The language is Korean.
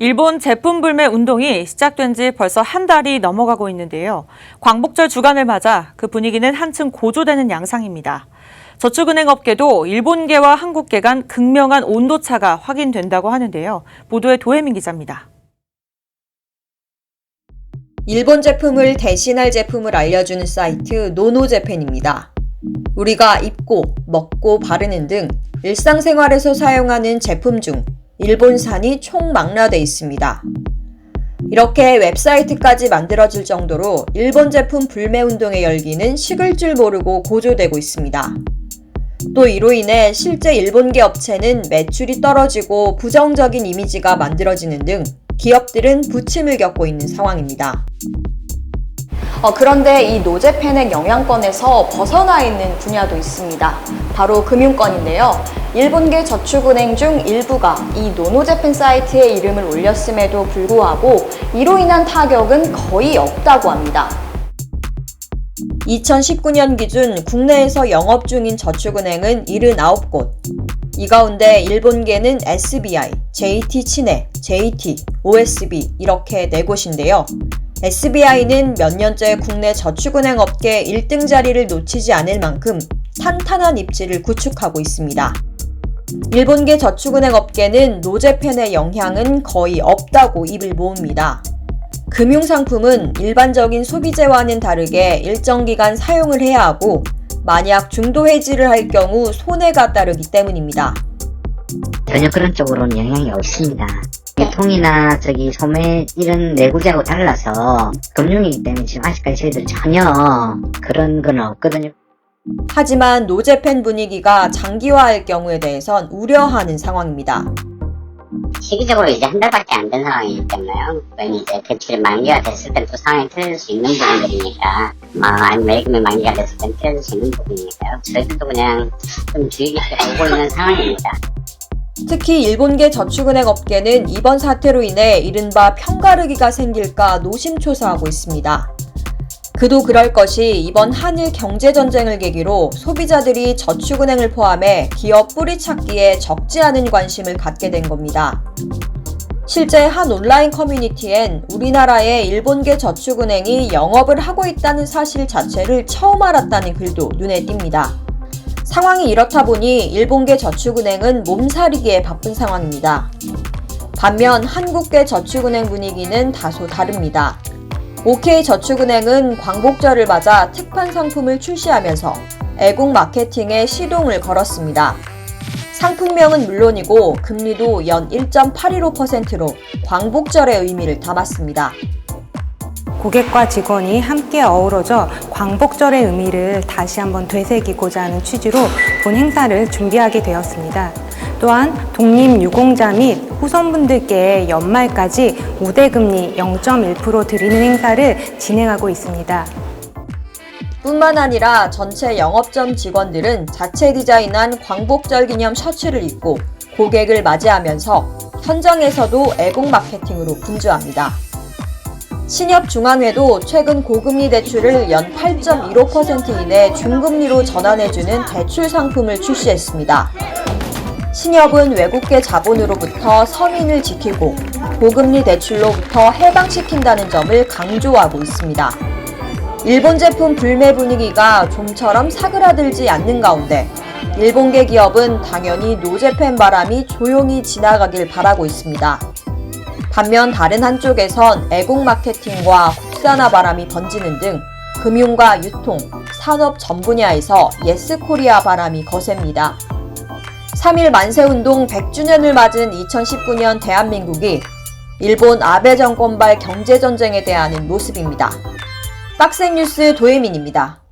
일본 제품 불매 운동이 시작된 지 벌써 한 달이 넘어가고 있는데요. 광복절 주간을 맞아 그 분위기는 한층 고조되는 양상입니다. 저축은행 업계도 일본계와 한국계 간 극명한 온도차가 확인된다고 하는데요. 보도에 도혜민 기자입니다. 일본 제품을 대신할 제품을 알려주는 사이트 노노제펜입니다. 우리가 입고, 먹고, 바르는 등 일상생활에서 사용하는 제품 중 일본산이 총망라돼 있습니다. 이렇게 웹사이트까지 만들어질 정도로 일본 제품 불매 운동의 열기는 식을 줄 모르고 고조되고 있습니다. 또 이로 인해 실제 일본계 업체는 매출이 떨어지고 부정적인 이미지가 만들어지는 등 기업들은 부침을 겪고 있는 상황입니다. 어, 그런데 이 노제펜의 영향권에서 벗어나 있는 분야도 있습니다. 바로 금융권인데요. 일본계 저축은행 중 일부가 이 노노제펜 사이트에 이름을 올렸음에도 불구하고 이로 인한 타격은 거의 없다고 합니다. 2019년 기준 국내에서 영업 중인 저축은행은 79곳. 이 가운데 일본계는 SBI, JT-친해, JT, OSB 이렇게 4곳인데요. SBI는 몇 년째 국내 저축은행 업계 1등 자리를 놓치지 않을 만큼 탄탄한 입지를 구축하고 있습니다. 일본계 저축은행 업계는 노제펜의 영향은 거의 없다고 입을 모읍니다. 금융상품은 일반적인 소비재와는 다르게 일정 기간 사용을 해야 하고 만약 중도 해지를 할 경우 손해가 따르기 때문입니다. 전혀 그런 쪽으로는 영향이 없습니다. 유통이나 저기 소매 이런 내구재하고 달라서 금융이기 때문에 지금 아직까지 저희들 전혀 그런 건 없거든요. 하지만 노제펜 분위기가 장기화할 경우에 대해선 우려하는 상황입니다. 시기적으로 이제 한 달밖에 안 된 상황이기 때문에요. 그건 이제 대출이 만기가 됐을 때또 상황이 틀릴 수 있는 부분들이니까, 아, 아니면 예금이 만기가 됐을 때 틀릴 수 있는 부분이니까요. 저희들도 그냥 좀 주의 깊게 보고 있는 상황입니다. 특히 일본계 저축은행 업계는 이번 사태로 인해 이른바 편가르기가 생길까 노심초사하고 있습니다. 그도 그럴 것이 이번 한일 경제전쟁을 계기로 소비자들이 저축은행을 포함해 기업 뿌리찾기에 적지 않은 관심을 갖게 된 겁니다. 실제 한 온라인 커뮤니티엔 우리나라의 일본계 저축은행이 영업을 하고 있다는 사실 자체를 처음 알았다는 글도 눈에 띕니다. 상황이 이렇다 보니 일본계 저축은행은 몸살이기에 바쁜 상황입니다. 반면 한국계 저축은행 분위기는 다소 다릅니다. OK저축은행은 광복절을 맞아 특판 상품을 출시하면서 애국 마케팅에 시동을 걸었습니다. 상품명은 물론이고 금리도 연 1.815%로 광복절의 의미를 담았습니다. 고객과 직원이 함께 어우러져 광복절의 의미를 다시 한번 되새기고자 하는 취지로 본 행사를 준비하게 되었습니다. 또한 독립유공자 및 후손분들께 연말까지 우대금리 0.1% 드리는 행사를 진행하고 있습니다. 뿐만 아니라 전체 영업점 직원들은 자체 디자인한 광복절 기념 셔츠를 입고 고객을 맞이하면서 현장에서도 애국 마케팅으로 분주합니다. 신협중앙회도 최근 고금리 대출을 연 8.15% 이내 중금리로 전환해주는 대출 상품을 출시했습니다. 신협은 외국계 자본으로부터 서민을 지키고 고금리 대출로부터 해방시킨다는 점을 강조하고 있습니다. 일본 제품 불매 분위기가 좀처럼 사그라들지 않는 가운데 일본계 기업은 당연히 노제펜 바람이 조용히 지나가길 바라고 있습니다. 반면 다른 한쪽에선 애국 마케팅과 국산화 바람이 번지는 등 금융과 유통, 산업 전 분야에서 예스 코리아 바람이 거셉니다. 3일 만세운동 100주년을 맞은 2019년 대한민국이 일본 아베 정권발 경제전쟁에 대하는 모습입니다. 빡센 뉴스 도예민입니다.